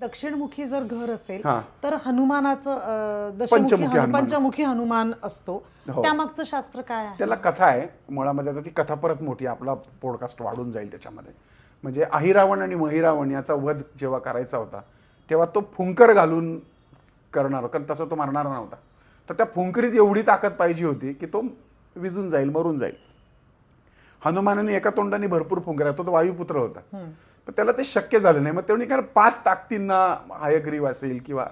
दक्षिणमुखी जर घर असेल हा. तर हनुमानाचं अं, दशमुखी पंचमुखी हनु- हनुमान. पंचमुखी हनुमान असतो. हो. त्यामागचं शास्त्र काय आहे? त्याला कथा आहे. मुळामध्ये आता ती कथा परत मोठी आपला पॉडकास्ट वाढून जाईल त्याच्यामध्ये. म्हणजे अहिरावण आणि महिरावण याचा वध जेव्हा करायचा होता तेव्हा तो फुंकर घालून करणार कारण तसा तो मारणारा नव्हता. तर त्या फुंकरीत एवढी ताकद पाहिजे होती की तो विजून जाईल मरून जाईल. हनुमानाने एका तोंडाने भरपूर फुंकऱ्या तो तो वायुपुत्र होता. पण त्याला ते शक्य झालं नाही. मग तेवढी काय पाच ताकदींना हायग्रीव असेल किंवा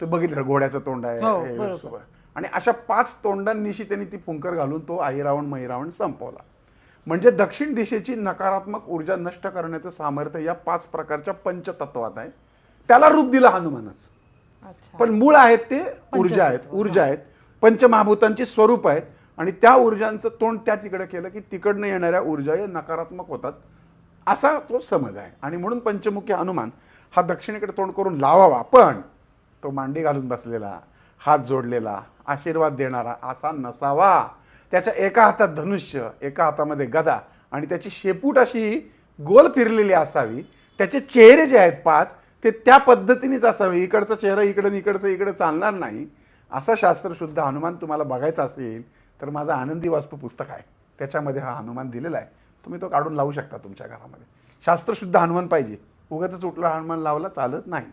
ते बघितलं घोड्याचं तोंड आहे हो. आणि अशा पाच तोंडांनिशी त्यांनी ती फुंकर घालून तो अहिरावण महिरावण संपवला. म्हणजे दक्षिण दिशेची नकारात्मक ऊर्जा नष्ट करण्याचं सामर्थ्य या पाच प्रकारच्या पंचतत्वात आहे. त्याला रूप दिलं हनुमानच. पण मूळ आहेत ते ऊर्जा आहेत ऊर्जा आहेत. पंचमहाभूतांची स्वरूप आहेत. आणि त्या ऊर्जांचं तोंड त्या तिकडे केलं की तिकडनं येणाऱ्या ऊर्जा या नकारात्मक होतात. असा तो समज आहे. आणि म्हणून पंचमुखी हनुमान हा दक्षिणेकडे तोंड करून लावावा पण तो मांडी घालून बसलेला हात जोडलेला आशीर्वाद देणारा असा नसावा. त्याच्या एका हातात धनुष्य एका हातामध्ये गदा आणि त्याची शेपूट अशी गोल फिरलेली असावी. त्याचे चेहरे जे आहेत पाच ते त्या पद्धतीनेच असावे. इकडचा चेहरा इकडं इकडचं इकडं चालणार नाही. असा शास्त्रशुद्ध हनुमान तुम्हाला बघायचा असेल तर माझा आनंदी वास्तू पुस्तक आहे. त्याच्यामध्ये हा हनुमान दिलेला आहे. तुम्ही तो काढून लावू शकता तुमच्या घरामध्ये. शास्त्रशुद्ध हनुमान पाहिजे. उगाच उठला हनुमान लावला चालत नाही.